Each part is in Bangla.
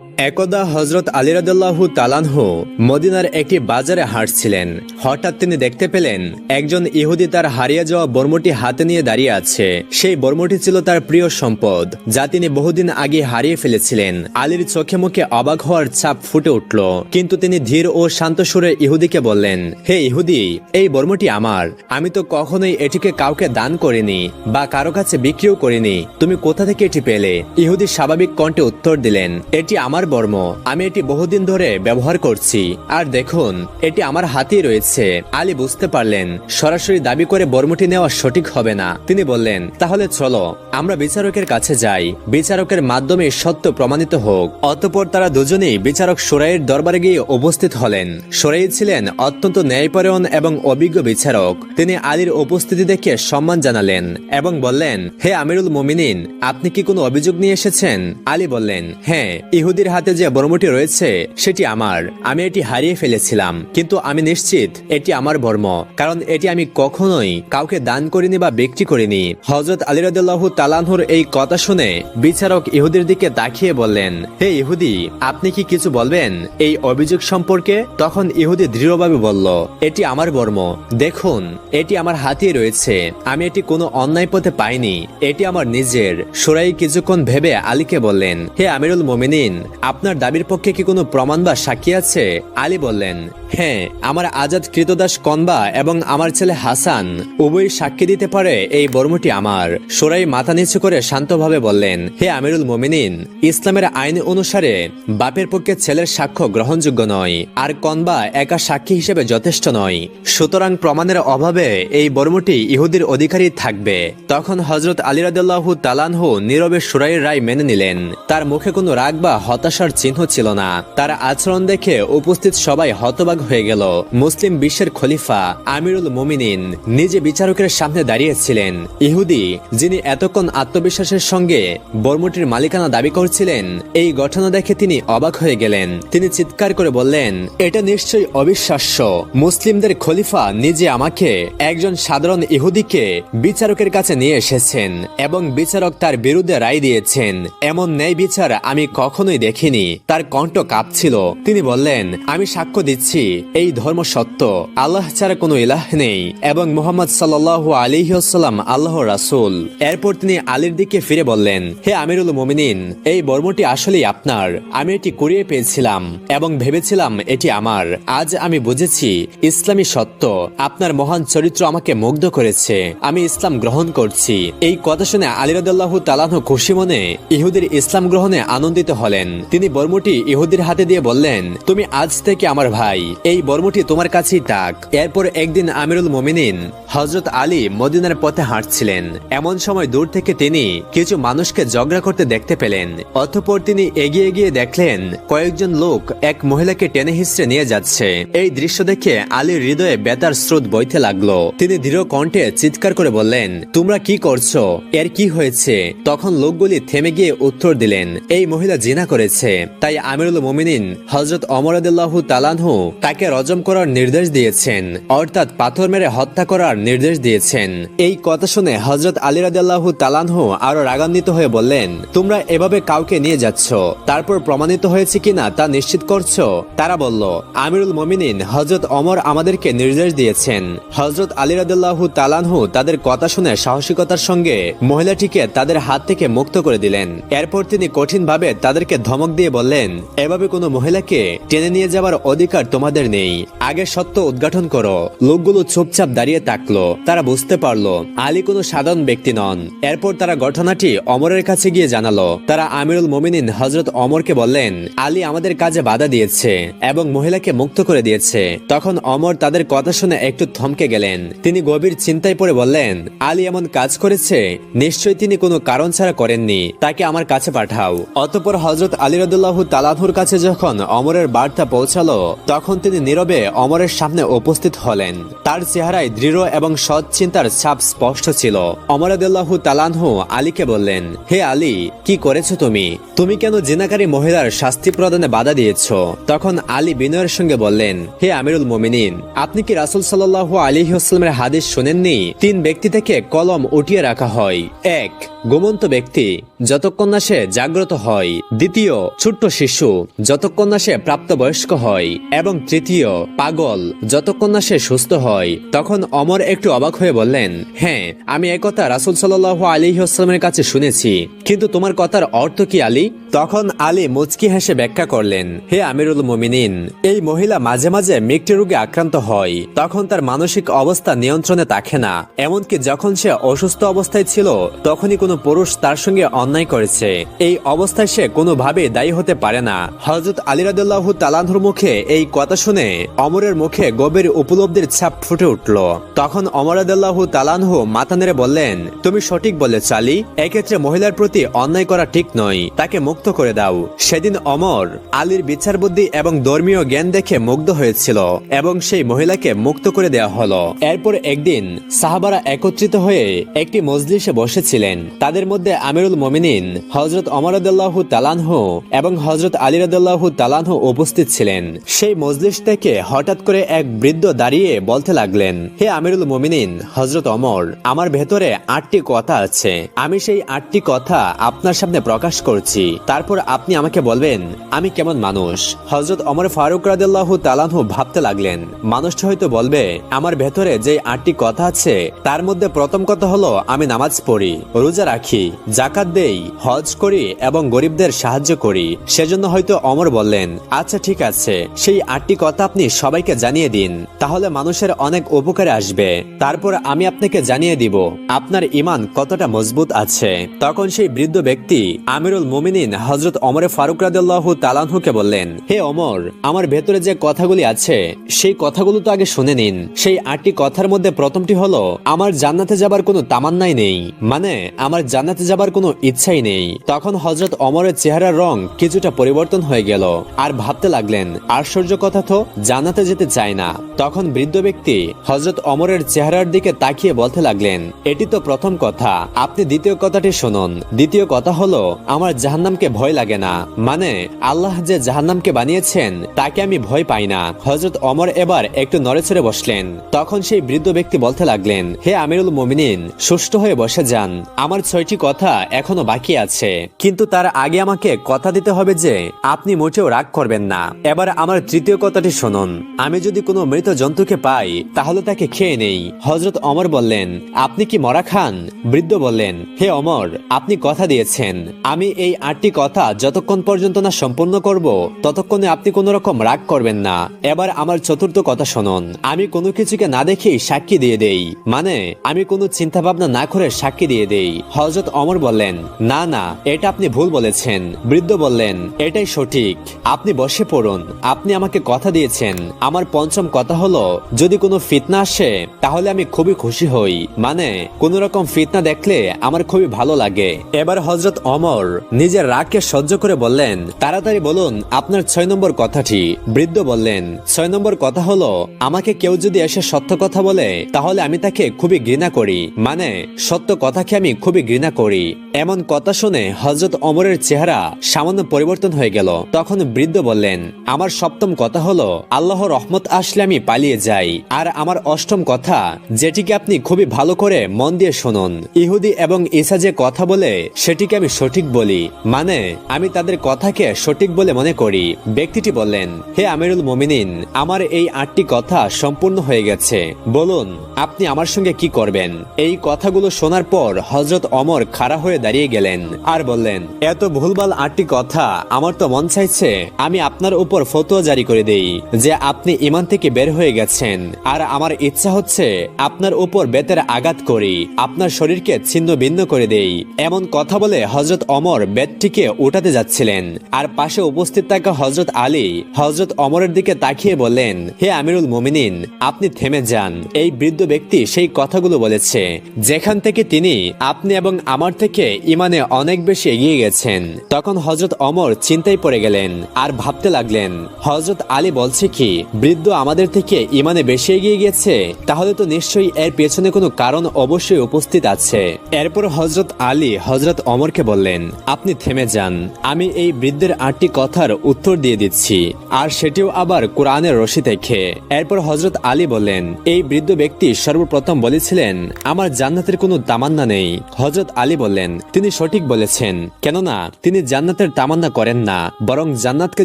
একদা হজরত আলিরাদুল্লাহু তালানহু মদিনার একটি বাজারে হাঁটছিলেন। হঠাৎ তিনি দেখতে পেলেন, একজন ইহুদি তার হারিয়ে যাওয়া বর্মটি হাতে নিয়ে দাঁড়িয়ে আছে। সেই বর্মটি ছিল তার প্রিয় সম্পদ, যা তিনি বহুদিন আগে হারিয়ে ফেলেছিলেন। আলীর চোখে মুখে অবাক হওয়ার ছাপ ফুটে উঠল। কিন্তু তিনি ধীর ও শান্ত সুরে ইহুদিকে বললেন, হে ইহুদি, এই বর্মটি আমার। আমি তো কখনোই এটিকে কাউকে দান করিনি বা কারও কাছে বিক্রিও করিনি। তুমি কোথা থেকে এটি পেলে? ইহুদি স্বাভাবিক কণ্ঠে উত্তর দিলেন, এটি আমার বর্ম। আমি এটি বহুদিন ধরে ব্যবহার করছি। আর দেখুন, এটি আমার হাতেই রয়েছে। আলী বুঝতে পারলেন, সরাসরি দাবি করে বর্মটি নেওয়া সঠিক হবে না। তিনি বললেন, তাহলে চলো, আমরা বিচারকের কাছে যাই। বিচারকের মাধ্যমে সত্য প্রমাণিত হোক। অতঃপর তারা দুজনেই বিচারক সোরাইয়ের দরবারে গিয়ে উপস্থিত হলেন। সোরাই ছিলেন অত্যন্ত ন্যায়পরায়ণ এবং অভিজ্ঞ বিচারক। তিনি আলীর উপস্থিতি দেখে সম্মান জানালেন এবং বললেন, হে আমিরুল মোমিনিন, আপনি কি কোনো অভিযোগ নিয়ে এসেছেন? আলী বললেন হ্যাঁ ইহুদির হাতে যে বর্মটি রয়েছে, সেটি আমার। আমি এটি হারিয়ে ফেলেছিলাম। কিন্তু আমি নিশ্চিত, এটি আমার বর্ম। কারণ এটি আমি কখনোই কাউকে দান করিনি বা বিক্রি করিনি। হজরত আলিরাদুল্লাহ তালানহুর এই কথা শুনে বিচারক ইহুদির দিকে তাকিয়ে বললেন, হে ইহুদি, আপনি কি কিছু বলবেন? এই অভিযোগ সম্পর্কে তখন ইহুদি দৃঢ়ভাবে বলল, এটি আমার বর্ম। দেখুন, এটি আমার হাতিয়ে রয়েছে। আমি এটি কোনো অন্যায় পথে পাইনি। এটি আমার নিজের। সুরাই কিছুক্ষণ ভেবে আলীকে বললেন, হে আমিরুল মোমিনিন আপনার দাবির পক্ষে কি কোনো প্রমাণ বা সাক্ষী আছে? আলী বললেন হ্যাঁ আমার আজাদ কৃতদাস কনবা এবং আমার ছেলে হাসান উভয় সাক্ষী দিতে পারে এই বর্মটি আমার। সোরাই মাথা নিচু করে শান্তভাবে বললেন, হে আমিরুল মোমিনিন, ইসলামের আইন অনুসারে বাপের পক্ষে ছেলের সাক্ষ্য গ্রহণযোগ্য নয়, আর কনবা একা সাক্ষী হিসেবে যথেষ্ট নয়। সুতরাং প্রমাণের অভাবে এই বর্মটি ইহুদির অধিকারী থাকবে। তখন হজরত আলিরাদুল্লাহু তালানহু নীরবে সুরাইয়ের রায় মেনে নিলেন। তার মুখে কোনো রাগ বা হতাশার চিহ্ন ছিল না। তার আচরণ দেখে উপস্থিত সবাই হতবাক হয়ে গেল। মুসলিম বিশ্বের খলিফা আমিরুল মুমিনিন নিজে বিচারকের সামনে দাঁড়িয়েছিলেন। ইহুদি, যিনি এতক্ষণ আত্মবিশ্বাসের সঙ্গে বর্মটির মালিকানা দাবি করছিলেন, এই ঘটনা দেখে তিনি অবাক হয়ে গেলেন। তিনি চিৎকার করে বললেন, এটা নিশ্চয়ই অবিশ্বাস্য। মুসলিমদের খলিফা নিজে আমাকে একজন সাধারণ ইহুদিকে বিচারকের কাছে নিয়ে এসেছেন এবং বিচারক তার বিরুদ্ধে রায় দিয়েছেন। এমন ন্যায় বিচার আমি কখনোই দেখিনি। তার কণ্ঠ কাঁপছিল। তিনি বললেন, আমি সাক্ষ্য দিচ্ছি এই ধর্ম সত্য। আল্লাহ ছাড়া কোনো ইলাহ নেই এবং মোহাম্মদ সাল্লাহ আলিহাসাল্লাম আল্লাহ রাসুল। এরপর তিনি আলীর দিকে ফিরে বললেন, হে আমিরুল মোমিনিন, এই বর্মটি আসলেই আপনার। আমি এটি কুড়িয়ে পেয়েছিলাম এবং ভেবেছিলাম এটি আমার। আজ আমি বুঝেছি ইসলামী সত্য। আপনার মহান চরিত্র আমাকে মুগ্ধ করেছে। আমি ইসলাম গ্রহণ করছি। এই কথা শুনে আলিরাদুল্লাহ তালাহ খুশি মনে ইহুদের ইসলাম গ্রহণে আনন্দিত হলেন। তিনি বর্মটি ইহুদির হাতে দিয়ে বললেন, তুমি আজ থেকে আমার ভাই। এই বর্মটি তোমার কাছেই তাক এরপর একদিন আমিরুল মোমিনিন হজরত আলী মদিনার পথে হাঁটছিলেন। এমন সময় দূর থেকে তিনি কিছু মানুষকে ঝগড়া করতে দেখতে পেলেন। অতঃপর তিনি এগিয়ে গিয়ে দেখলেন, কয়েকজন লোক এক মহিলাকে টেনে হিসড়ে নিয়ে যাচ্ছে। এই দৃশ্য দেখে আলীর হৃদয়ে বেতার স্রোত বইতে লাগল। তিনি দৃঢ় কণ্ঠে চিৎকার করে বললেন, তোমরা কি করছ? এর কি হয়েছে? তখন লোকগুলি থেমে গিয়ে উত্তর দিলেন, এই মহিলা জিনা করেছে। তাই আমিরুল মোমিনিন হজরত অমরাদুল্লাহু তালানহু তাকে রজম করার নির্দেশ দিয়েছেন। অর্থাৎ পাথর মেরে হত্যা করার নির্দেশ দিয়েছেন। এই কথা শুনে হজরত আলী রাদিয়াল্লাহু তালানহু আরও রাগান্বিত হয়ে বললেন, তোমরা এভাবে কাউকে নিয়ে যাচ্ছ, তারপর প্রমাণিত হয়েছে কিনা তা নিশ্চিত করছ? তারা বলল, আমিরুল মমিনিন হজরত অমর আমাদেরকে নির্দেশ দিয়েছেন। হজরত আলী রাদিয়াল্লাহু তালানহু তাদের কথা শুনে সাহসিকতার সঙ্গে মহিলাটিকে তাদের হাত থেকে মুক্ত করে দিলেন। এরপর তিনি কঠিনভাবে তাদেরকে ধমক দিয়ে বললেন, এভাবে কোনো মহিলাকে টেনে নিয়ে যাবার অধিকার তোমাদের নেই। আগে সত্য উদ্ঘাটন করো। লোকগুলো চুপচাপ দাঁড়িয়ে থাকল। তারা বুঝতে পারল, আলী কোনো সাধারণ ব্যক্তি নন। এরপর তারা ঘটনাটি অমরের কাছে গিয়ে জানালো। তারা আমিরুল মোমিনিন হজরত অমরকে বললেন, আলী আমাদের কাজে বাধা দিয়েছে এবং মহিলাকে মুক্ত করে দিয়েছে। তখন অমর তাদের কথা শুনে একটু থমকে গেলেন। তিনি গভীর চিন্তায় পড়ে বললেন, আলী এমন কাজ করেছে? নিশ্চয়ই তিনি কোনো কারণ ছাড়া করেননি। তাকে আমার কাছে পাঠাও। অতপর হজরত আলী রদুল্লাহ তালাহুর কাছে যখন অমরের বার্তা পৌঁছালো, তখন তিনি নীরবে অমরের সামনে উপস্থিত হলেন। তার চেহারায় দৃঢ় এবং সৎ চিন্তার ছাপ স্পষ্ট ছিল। অমরাদুল্লাহ তালানহু আলীকে বললেন, হে আলী, কি করেছ তুমি? তুমি কেন জিনাকারী মহিলার শাস্তি প্রদানে বাধা দিয়েছ? তখন আলী বিনয়ের সঙ্গে বললেন, হে আমিরুল মোমিনিন, আপনি কি রাসুল সাল্লাহ আলী হাসলামের হাদিস শোনেননি? তিন ব্যক্তি থেকে কলম উঠিয়ে রাখা হয়। এক ঘুমন্ত ব্যক্তি, যতক্ষণ না সে জাগ্রত হয়। দ্বিতীয়, ছোট্ট শিশু, যতক্ষণ না সে প্রাপ্তবয়স্ক হয়। এবং তৃতীয়, পাগল, যতক্ষণ না সে সুস্থ হয়। তখন অমর একটু অবাক হয়ে বললেন হ্যাঁ আমি একথা রাসুল সাল্লাহ আলী আসলামের কাছে শুনেছি। কিন্তু তোমার কথার অর্থ কি আলী? তখন আলী মুচকি হেসে ব্যাখ্যা করলেন, হে আমিরুল মুমিনিন, এই মহিলা মাঝে মাঝে মৃত্যু রোগে আক্রান্ত হয়। তখন তার মানসিক অবস্থা নিয়ন্ত্রণে থাকে না। এমনকি যখন সে অসুস্থ অবস্থায় ছিল, তখনই কোনো পুরুষ তার সঙ্গে অন্যায় করেছে। এই অবস্থায় সে কোনোভাবে দায়ী হতে পারে না। হজরত আলিরাদুল্লাহ তালানহুর মুখে এই কথা শুনে অমরের মুখে গভীর উপলব্ধির ছাপ ফুটে উঠল। তখন অমরাদুল্লাহ তালানহু মাথা নেড়ে বললেন, তুমি সঠিক বলে চালি এক্ষেত্রে মহিলার প্রতি অন্যায় করা ঠিক নয়। তাকে মুক্ত করে দাও। সেদিন অমর আলীর বিচার বুদ্ধি এবং ধর্মীয় জ্ঞান দেখে মুগ্ধ হয়েছিল এবং সেই মহিলাকে মুক্ত করে দেওয়া হলো। এরপর একদিন সাহাবারা একত্রিত হয়ে একটি মজলিসে বসেছিলেন। তাদের মধ্যে আমিরুল মমিনিন হজরত অমরাদুল্লাহ তালানহু এবং হজরত আলিরাদুল্লাহ তালানহু উপস্থিত ছিলেন। সেই মজলিস থেকে হঠাৎ করে এক বৃদ্ধ দাঁড়িয়ে বলতে লাগলেন, হে আমিরুল মমিনিন হজরত অমর আমার ভেতরে আটটি কথা আছে। আমি সেই আটটি কথা আপনার সামনে প্রকাশ করছি। তারপর আপনি আমাকে বলবেন, আমি কেমন মানুষ? হজরত অমর ফারুক রাদিল্লাহ তালানহু ভাবতে লাগলেন, মানুষটা হয়তো বলবে, আমার ভেতরে যে আটটি কথা আছে, তার মধ্যে প্রথম কথা হলো, আমি নামাজ পড়ি, রোজা রাখি, জাকাত দেই, হজ করি এবং গরিবদের সাহায্য করি। সেজন্য হয়তো অমর বললেন আচ্ছা ঠিক আছে, সেই আটটি কথা আপনি সবাইকে জানিয়ে দিন, তাহলে মানুষের অনেক উপকারে আসবে। তারপর আমি আপনাকে জানিয়ে দিব, আপনার ইমান কতটা মজবুত আছে। তখন সেই বৃদ্ধ ব্যক্তি আমিরুল মুমিনিন হজরত অমরে ফারুক রাদিল্লাহু তালানহুকে বললেন, হে অমর আমার ভেতরে যে কথাগুলি আছে, সেই কথাগুলো তো আগে শুনে নিন। সেই আটটি কথার মধ্যে প্রথমটি হলো, আমার জান্নাতে যাবার কোনো তামান্নাই নেই। মানে আমার জান্নাতে যাবার কোনো ইচ্ছাই নেই। তখন হজরত অমরের চেহারার রং কিছুটা পরিবর্তন হয়ে গেল। আর ভাবতে লাগলেন, আশ্চর্য কথা তো, জান্নাতে যেতে চায় না। তখন বৃদ্ধ ব্যক্তি হজরত অমরের চেহারার দিকে তাকিয়ে বলতে লাগলেন, এটি তো প্রথম কথা। আপনি দ্বিতীয় কথাটি শুনুন। দ্বিতীয় কথা হলো, আমার জাহান্নামকে ভয় লাগে না। মানে আল্লাহ যে জাহান্নামকে বানিয়েছেন, তাকে আমি ভয় পাই না। হজরত অমর এবার একটু নড়েচড়ে বসলেন। তখন সেই বৃদ্ধ ব্যক্তি বলতে লাগলেন, হে আমিরুল মোমিনিন, সুষ্ঠু হয়ে বসে যান। আমার ছয়টি কথা এখনও বাকি আছে। কিন্তু তার আগে আমাকে কথা দিতে হবে যে, আপনি মোটেও রাগ করবেন না। এবার আমার তৃতীয় কথাটি শুনুন। আমি যদি কোনো মৃত জন্তুকে পাই, তাহলে তাকে খেয়ে নেই। হজরত অমর বললেন, আপনি কি মরা খান? বৃদ্ধ বললেন, হে অমর আপনি কথা দিয়েছেন। আমি এই আটটি কথা যতক্ষণ পর্যন্ত না সম্পূর্ণ করব, ততক্ষণে আপনি কোনো রকম রাগ করবেন না। এবার আমার চতুর্থ কথা শুনুন। আমি কোনো কিছুকে না দেখেই সাক্ষী দিয়ে দেই। মানে আমি কোনো চিন্তা ভাবনা না করে সাক্ষী দিয়ে দেই। হজরত অমর বললেন, না না, এটা আপনি ভুল বলেছেন। বৃদ্ধ বললেন, এটাই সঠিক। আপনি বসে পড়ুন। আপনি আমাকে কথা দিয়েছেন। আমার পঞ্চম কথা হলো, যদি কোনো ফিতনা আসে, তাহলে আমি খুবই খুশি হই। মানে কোন রকম ফিতনা দেখলে আমার খুবই ভালো লাগে। এবার হজরত অমর নিজের রাগকে সহ্য করে বললেন, তাড়াতাড়ি বলুন, আপনার ছয় নম্বর কথাটি। বৃদ্ধ বললেন, ছয় নম্বর কথা হলো, আমাকে কেউ যদি এসে সত্য কথা বলে, তাহলে আমি তাকে খুবই ঘৃণা করি। মানে সত্য কথাকে আমি খুবই ঘৃণা করি। এমন কথা শুনে হজরত অমরের চেহারা সামান্য পরিবর্তন হয়ে গেল। তখন বৃদ্ধ বললেন, আমার সপ্তম কথা হলো আল্লাহ রহমত আসলে আমি পালিয়ে যাই। আর আমার অষ্টম কথা, যেটিকে আপনি খুবই ভালো করে মন দিয়ে শুনুন। ইহুদি এবং ঈসা যে কথা বলে, সেটিকে আমি সঠিক বলি। মানে আমি তাদের কথাকে সঠিক বলে মনে করি। ব্যক্তিটি বললেন, হে আমিরুল মমিনিন, আমার এই আটটি কথা সম্পূর্ণ হয়ে গেছে। বলুন, আপনি আমার সঙ্গে কি করবেন? এই কথাগুলো শোনার পর হজরত অমর খাড়া হয়ে দাঁড়িয়ে গেলেন আর বললেন, এত ভুলভাল আটটি কথা আমার তো মন চাইছে। আমি আপনার উপর ফতোয়া জারি করে দেই যে আপনি ইমান থেকে বের হয়ে গেছেন। আর আমার ইচ্ছা হচ্ছে আপনার উপর বেতের আঘাত করি, আপনার শরীরকে ছিন্ন ভিন্ন করে দেই। এমন কথা বলে হজরত অমর বেদটিকে উঠাতে যাচ্ছিলেন। আর পাশে উপস্থিত থাকা হজরত আলী হজরত অমরের দিকে তাকিয়ে বললেন, হে আমিরুল মোমিনিন, আপনি থেমে যান। এই বৃদ্ধ ব্যক্তি সেই কথাগুলো বলেছে। যেখান থেকে তিনি আপনি এবং আমার থেকে ইমানে অনেক বেশি এগিয়ে গেছেন। তখন হজরত অমর চিন্তায় পড়ে গেলেন আর ভাবতে লাগলেন হজরত আলী বলছে কি, বৃদ্ধ আমাদের থেকে ইমানে বেশি এগিয়ে গেছে, তাহলে তো নিশ্চয়ই এর পেছনে কোনো কারণ অবশ্যই উপস্থিত আছে। এরপর হজরত আলী হজরত অমরকে বললেন, আপনি থেমে যান, আমি এই বৃদ্ধের আটটি কথার উত্তর দিয়ে দিচ্ছি, আর সেটিও আবার কোরআনের রশি থেকে এরপর হজরত আলী বললেন, এই বৃদ্ধ ব্যক্তি সর্বপ্রথম বলেছিলেন, আমার জান্নাতের কোনো তামান্না নেই। হজরত হজরত আলী বললেন, তিনি সঠিক বলেছেন। কেননা, তিনি জান্নাতের তামান্না করেন না, বরং জান্নাতকে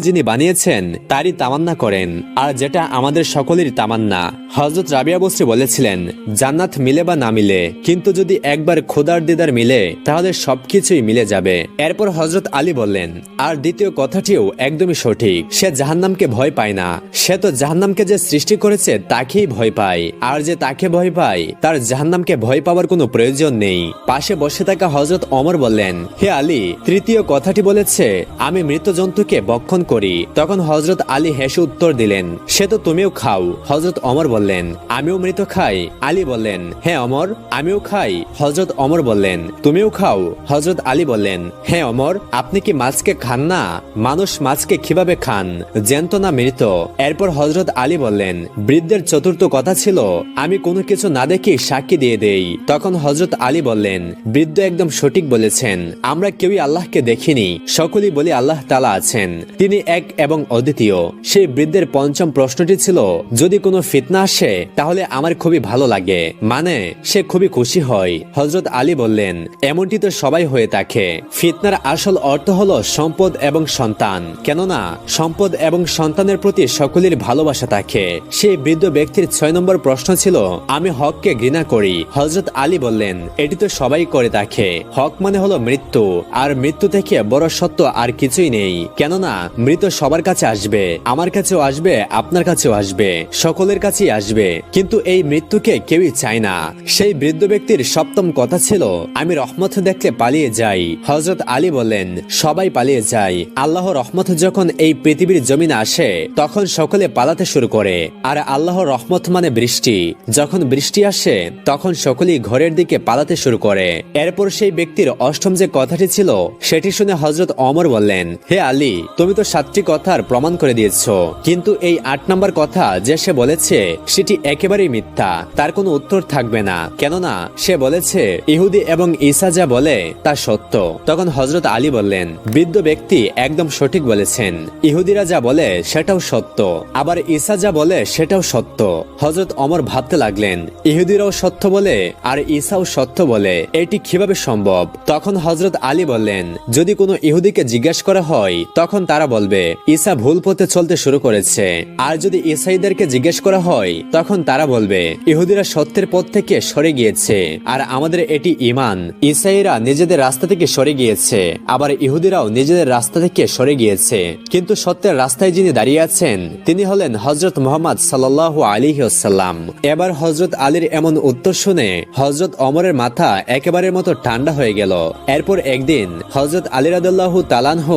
যিনি বানিয়েছেন, তারই তামান্না করেন। আর যেটা আমাদের সকলেরই তামান্না। হজরত রাবিয়া বসরি বলেছিলেন, জান্নাত মিলে বা না মিলে, কিন্তু যদি একবার খোদার দিদার মিলে, তাহলে সবকিছুই মিলে যাবে। এরপর হজরত আলী বললেন, আর দ্বিতীয় কথাটিও একদমই সঠিক। সে জাহান্নামকে ভয় পায় না। সে তো জাহান্নামকে যে সৃষ্টি করেছে, তাকেই ভয় পায়। আর যে তাকে ভয় পায়, তার জাহান্নামকে ভয় পাওয়ার কোনো প্রয়োজন নেই। পাশে বসে থাকা হজরত অমর বললেন, হে আলী, তৃতীয় কথাটি বলেছে, আমি মৃত জন্তুকে বক্ষণ করি। তখন হজরত আলী হেসে উত্তর দিলেন, সে তো তুমিও খাও। হজরত অমর বললেন, আমিও মৃত খাই। আলী বললেন হ্যাঁ অমর আমিও খাই। হজরত অমর বললেন, তুমিও খাও? হজরত আলী বললেন হ্যাঁ অমর আপনি কি মাছকে খান না? মানুষ মাছকে কীভাবে খান? জ্যান্ত না মৃত? এরপর হজরত আলী বললেন, বৃদ্ধের চতুর্থ কথা ছিল, আমি কোনো কিছু না দেখে সাক্ষী দিয়ে দেই। তখন হজরত আলী বললেন বৃদ্ধ একদম সঠিক বলেছেন। আমরা কেউই আল্লাহকে দেখিনি, সকলেই বলি আল্লাহ তালা আছেন। তিনি এক এবং অদ্বিতীয়। সেই বৃদ্ধের পঞ্চম প্রশ্নটি ছিল, যদি কোনো ফিতনা আসে, তাহলে আমার খুবই ভালো লাগে। মানে সে খুবই খুশি হয়। হজরত আলী বললেন, এমনটি তো সবাই হয়ে থাকে। ফিতনার আসল অর্থ হলো সম্পদ এবং সন্তান। কেননা, সম্পদ এবং সন্তানের প্রতি সকলের ভালোবাসা থাকে। সেই বৃদ্ধ ব্যক্তির ছয় নম্বর প্রশ্ন ছিল, আমি হককে ঘৃণা করি। হজরত আলী বললেন, এটি তো সবাই করে থাকে হক মানে হলো মৃত্যু, আর মৃত্যু থেকে বড় সত্য আর কিছুই নেই। কেননা, মৃত সবার কাছে আসবে, আমার কাছেও আসবে, আপনার কাছেও আসবে, সকলের কাছেই আসবে। কিন্তু এই মৃত্যুকে কেউই চায় না। সেই বৃদ্ধ ব্যক্তির সপ্তম কথা ছিল, আমি রহমত দেখলে পালিয়ে যাই। হজরত আলী বললেন, সবাই পালিয়ে যায়। আল্লাহ রহমত যখন এই পৃথিবীর জমিনে আসে, তখন সকলে পালাতে শুরু করে। আর আল্লাহ রহমত মানে বৃষ্টি। যখন বৃষ্টি আসে, তখন সকলেই ঘরের দিকে পালাতে শুরু করে। এরপর সেই ব্যক্তির অষ্টম যে কথাটি ছিল, সেটি শুনে হজরত অমর বললেন, হে আলী, তুমি তো সাতটি কথার প্রমাণ করে দিয়েছ। কিন্তু এই আট নম্বর কথা যে সে বলেছে, সেটি একেবারেই মিথ্যা। তার কোনো উত্তর থাকবে না। কেননা, সে বলেছে, ইহুদি এবং ঈসা যা বলে, তা সত্য। তখন হজরত আলী বললেন, বৃদ্ধ ব্যক্তি একদম সঠিক বলেছেন। ইহুদিরা যা বলে, সেটাও সত্য। আবার ঈসা যা বলে, সেটাও সত্য। হজরত অমর ভাবতে লাগলেন, ইহুদিরাও সত্য বলে, আর ঈসাও সত্য বলে। এটি কীভাবে সম্ভব? তখন হজরত আলী বললেন, যদি কোনো ইহুদিকে জিজ্ঞেস করা হয়, তখন তারা বলবে, ঈসা ভুল পথে চলতে শুরু করেছে। আর যদি ইসাইদেরকে জিজ্ঞেস করা হয়, তখন তারা বলবে, ইহুদিরা সত্যের পথ থেকে সরে গিয়েছে। আর আমাদের এটি ইমান ইসাইরা নিজেদের রাস্তা থেকে সরে গিয়েছে, আবার ইহুদিরাও নিজেদের রাস্তা থেকে সরে গিয়েছে। কিন্তু সত্যের রাস্তায় যিনি দাঁড়িয়ে আছেন, তিনি হলেন হজরত মোহাম্মদ সাল্লাহ আলী সাল্লাম এবার হজরত আলীর এমন উত্তর শুনে হজরত অমরের মাথা একেবারের মতো ঠান্ডা হয়ে গেল। এরপর একদিন হজরত আলী রাদুল্লাহ তালানহ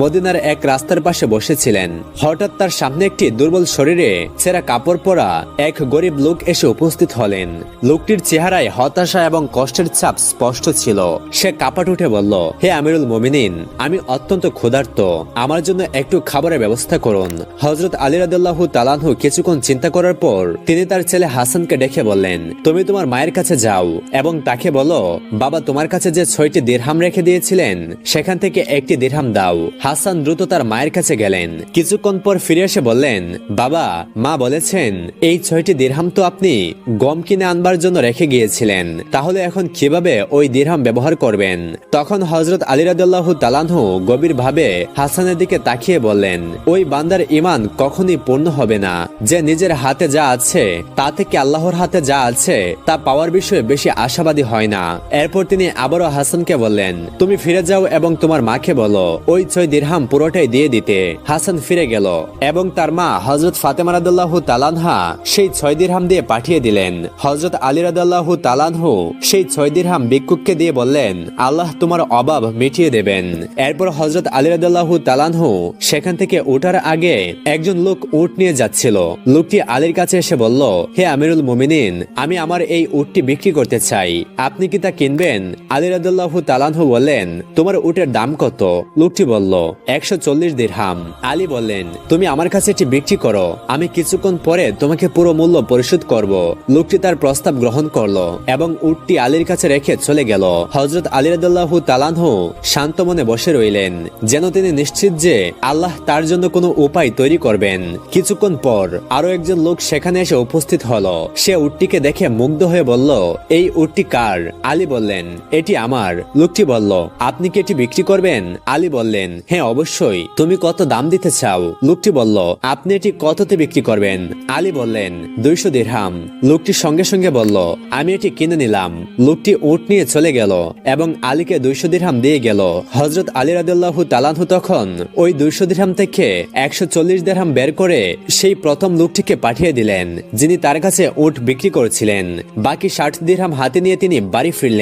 মদিনার এক রাস্তার পাশে বসেছিলেন। হঠাৎ তার সামনে একটি দুর্বল শরীরে ছেঁড়া কাপড় পরা এক গরিব লোক এসে উপস্থিত হলেন। লোকটির চেহারায় হতাশা এবং কষ্টের ছাপ স্পষ্ট ছিল। সে কাপাট উঠে বলল, হে আমিরুল মোমিনিন, আমি অত্যন্ত ক্ষুধার্ত। আমার জন্য একটু খাবারের ব্যবস্থা করুন। হজরত আলী রাদুল্লাহ তালানহু কিছুক্ষণ চিন্তা করার পর তিনি তার ছেলে হাসানকে ডেকে বললেন, তুমি তোমার মায়ের কাছে যাও। এবং তাকে বলো বাবা তোমার কাছে যে ছয়টি দিরহাম রেখে দিয়েছিলেন, সেখান থেকে একটি দিরহাম দাও। হাসান দ্রুত তার মায়ের কাছে গেলেন। কিছুক্ষণ পর ফিরে এসে বললেন, বাবা, মা বলেছেন, এই ছয়টি দিরহাম তো আপনি গম কিনে আনবার জন্য রেখে গিয়েছিলেন। তাহলে এখন কীভাবে ওই দিরহাম ব্যবহার করবেন? তখন হজরত আলী রাদুল্লাহ তালানহু গভীর ভাবে হাসানের দিকে তাকিয়ে বললেন, ওই বান্দার ইমান কখনই পূর্ণ হবে না। যে নিজের হাতে যা আছে, তা থেকে আল্লাহর হাতে যা আছে, তা পাওয়ার বিষয়ে বেশি আশাবাদী হয় না। এরপর তিনি আবারও হাসানকে বললেন, তুমি ফিরে যাও এবং তোমার মাকে বলো, ওই ছয় দিরহাম পুরোটাই দিয়ে দিতে। হাসান ফিরে গেল এবং তার মা হজরত ফাতেমা রাদুল্লাহ তালানহা সেই ছয় দিরহাম দিয়ে পাঠিয়ে দিলেন। হজরত আলী রাদুল্লাহ তালানহু সেই ছয় দিরহাম ভিক্ষুককে দিয়ে বললেন, আল্লাহ তোমার অভাব মিটিয়ে দেবেন। এরপর হজরত আলী রাদুল্লাহ তালানহু সেখান থেকে ওঠার আগে একজন লোক উট নিয়ে যাচ্ছিল। লোকটি আলীর কাছে এসে বলল, হে আমিরুল মুমিনিন, আমি আমার এই উটটি বিক্রি করতে চাই। আপনি কি তা কিনবেন। আলী রাদুল্লাহ তালানহু বললেন, তোমার উটের দাম কত? লোকটি বলল, একশো চল্লিশ দিরহাম। আলী বললেন, তুমি আমার কাছে এটি বিক্রি করো। আমি কিছুক্ষণ পরে তোমাকে পুরো মূল্য পরিশোধ করব। লোকটি তার প্রস্তাব গ্রহণ করল এবং উটটি আলীর কাছে রেখে চলে গেল। হজরত আলী রাদুল্লাহ তালানহু শান্ত মনে বসে রইলেন, যেন তিনি নিশ্চিত যে আল্লাহ তার জন্য কোনো উপায় তৈরি করবেন। কিছুক্ষণ পর আরও একজন লোক সেখানে এসে উপস্থিত হলো। সে উটটিকে দেখে মুগ্ধ হয়ে বলল, এই উটটি কার? আলী বললেন, এটি আমার। লোকটি বলল, আপনি কি এটি বিক্রি করবেন? আলী বললেন হ্যাঁ অবশ্যই। তুমি কত দাম দিতে চাও? লোকটি বলল, আপনি এটি কততে বিক্রি করবেন? আলী বললেন, দুইশো দিরহাম। লোকটি সঙ্গে সঙ্গে বলল, আমি এটি কিনে নিলাম। লোকটি উট নিয়ে চলে গেল এবং আলীকে দুইশো দিরহাম দিয়ে গেল। হজরত আলী রাদিল্লাহু তালানহু তখন ওই দুইশো দিরহাম থেকে একশো চল্লিশ দিরহাম বের করে সেই প্রথম লোকটিকে পাঠিয়ে দিলেন, যিনি তার কাছে উট বিক্রি করেছিলেন। বাকি ষাট দিরহাম হাতে নিয়ে তিনি বাড়ি ফিরলেন।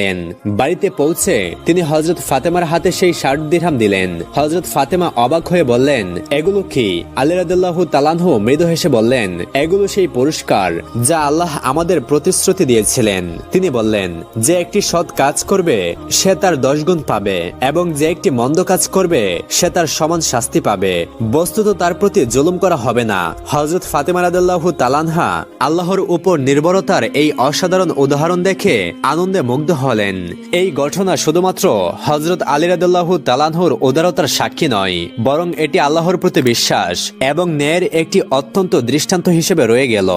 বাড়িতে পৌঁছে তিনি হজরত ফাতেমার হাতে সেই ষাট দিরহাম দিলেন। হজরত ফাতেমা অবাক হয়ে বললেন, এগুলো কি? আলী রাদিল্লাহু তালানহু মৃদু হেসে বললেন, এগুলো সেই পুরস্কার যা আল্লাহ আমাদের প্রতিশ্রুতি দিয়েছিলেন। তিনি বললেন, যে একটি সৎ কাজ করবে, সে তার দশ গুণ পাবে এবং যে একটি মন্দ কাজ করবে, সে তার সমান শাস্তি পাবে। বস্তুত তার প্রতি জুলুম করা হবে না। হজরত ফাতেমা রাদিল্লাহু তালানহা আল্লাহর উপর নির্ভরতার এই অসাধারণ উদাহরণ দেখে আনন্দে মুগ্ধ হলেন। এই ঘটনা শুধুমাত্র হজরত আলী রাদুল্লাহ তালানহুর উদারতার সাক্ষী নয়, বরং এটি আল্লাহর প্রতি বিশ্বাস এবং ন্যায়ের একটি অত্যন্ত দৃষ্টান্ত হিসেবে রয়ে গেল।